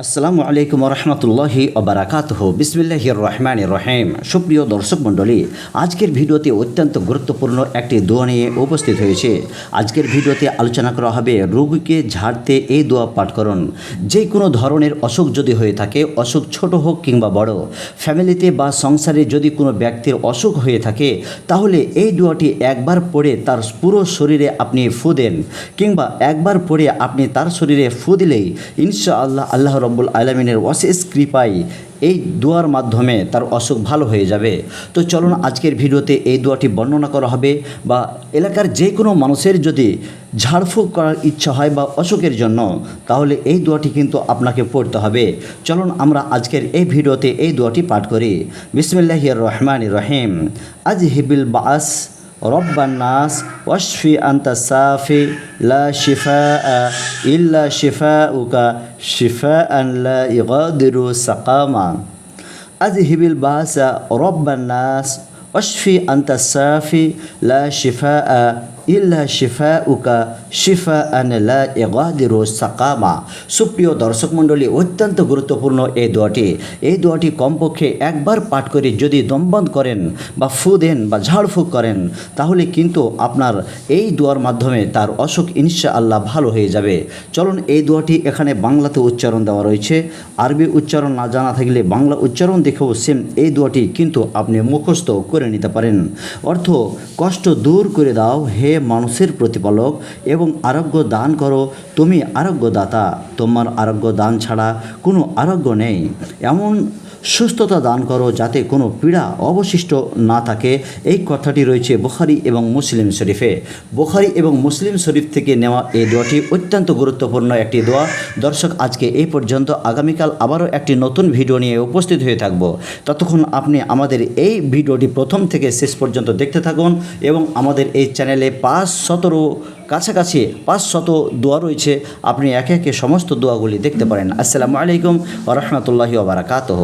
আসসালামু আলাইকুম রহমতুল্লাহি অবরাকাতহ বিসমিল্লাহ রহমান রহিম। সুপ্রিয় দর্শক মণ্ডলী, আজকের ভিডিওতে অত্যন্ত গুরুত্বপূর্ণ একটি দোয়া নিয়ে উপস্থিত হয়েছে। আজকের ভিডিওতে আলোচনা করা হবে, রোগীকে ঝাড়তে এই দোয়া পাঠ করুন। যে কোনো ধরনের অসুখ যদি হয়ে থাকে, অসুখ ছোট হোক কিংবা বড়, ফ্যামিলিতে বা সংসারে যদি কোনো ব্যক্তির অসুখ হয়ে থাকে, তাহলে এই দোয়াটি একবার পড়ে তার পুরো শরীরে আপনি ফু দেন, কিংবা একবার পড়ে আপনি তার শরীরে ফু দিলেই ইনশা আল্লাহ আল্লাহ রব্বুল আলমিনের অশেষ কৃপায় এই দোয়ার মাধ্যমে তার অসুখ ভালো হয়ে যাবে। তো চলুন আজকের ভিডিওতে এই দোয়াটি বর্ণনা করা হবে বা এলাকার যে কোনো মানুষের যদি ঝাড়ফুঁক করার ইচ্ছা হয় বা অসুখের জন্য, তাহলে এই দোয়াটি কিন্তু আপনাকে পড়তে হবে। চলুন আমরা আজকের এই ভিডিওতে এই দোয়াটি পাঠ করি। বিসমিল্লাহ রহমান রহিম। আজ হিবিল বাস رب الناس واشفي أنت السافي لا شفاء إلا شفاؤك شفاء لا يغادر سقاما. أذهب الباس رب الناس অশফি আন্তা সাফি, ল শিফা আ ইল্লা শিফা উকা শিফা আনলা এগাদিরো সাকামা। সুপ্রিয় দর্শক মণ্ডলী, অত্যন্ত গুরুত্বপূর্ণ এই দোয়াটি। এই দোয়াটি কমপক্ষে একবার পাঠ করে যদি দমবন্ধ করেন বা ফু দেন বা ঝাড়ফুঁক করেন, তাহলে কিন্তু আপনার এই দোয়ার মাধ্যমে তার অসুখ ইনশা আল্লাহ ভালো হয়ে যাবে। চলুন, এই দোয়াটি এখানে বাংলাতে উচ্চারণ দেওয়া রয়েছে। আরবি উচ্চারণ না জানা থাকলে বাংলা উচ্চারণ দেখেও সেম এই দোয়াটি কিন্তু আপনি মুখস্থ করে নিতে পারেন। অর্থ, কষ্ট দূর করে দাও হে মানুষের প্রতিপালক এবং আরোগ্য দান করো। তুমি আরোগ্যদাতা, তোমার আরোগ্য দান ছাড়া কোনো আরোগ্য নেই। এমন সুস্থতা দান করো যাতে কোনো পীড়া অবশিষ্ট না থাকে। এই কথাটি রয়েছে বোখারি এবং মুসলিম শরীফে। বোখারি এবং মুসলিম শরীফ থেকে নেওয়া এই দোয়াটি অত্যন্ত গুরুত্বপূর্ণ একটি দোয়া। দর্শক, আজকে এই পর্যন্ত। আগামীকাল আবারও একটি নতুন ভিডিও নিয়ে উপস্থিত হয়ে থাকব। ততক্ষণ আপনি আমাদের এই ভিডিওটি প্রথম থেকে শেষ পর্যন্ত দেখতে থাকুন এবং আমাদের এই চ্যানেলে পাঁচ সতেরো কাছাকাছি, পাঁচ শত দোয়া রয়েছে। আপনি একে একে সমস্ত দোয়াগুলি দেখতে পারেন। আসসালামু আলাইকুম ওরহমতুল্লাহি ওবরাকাতহ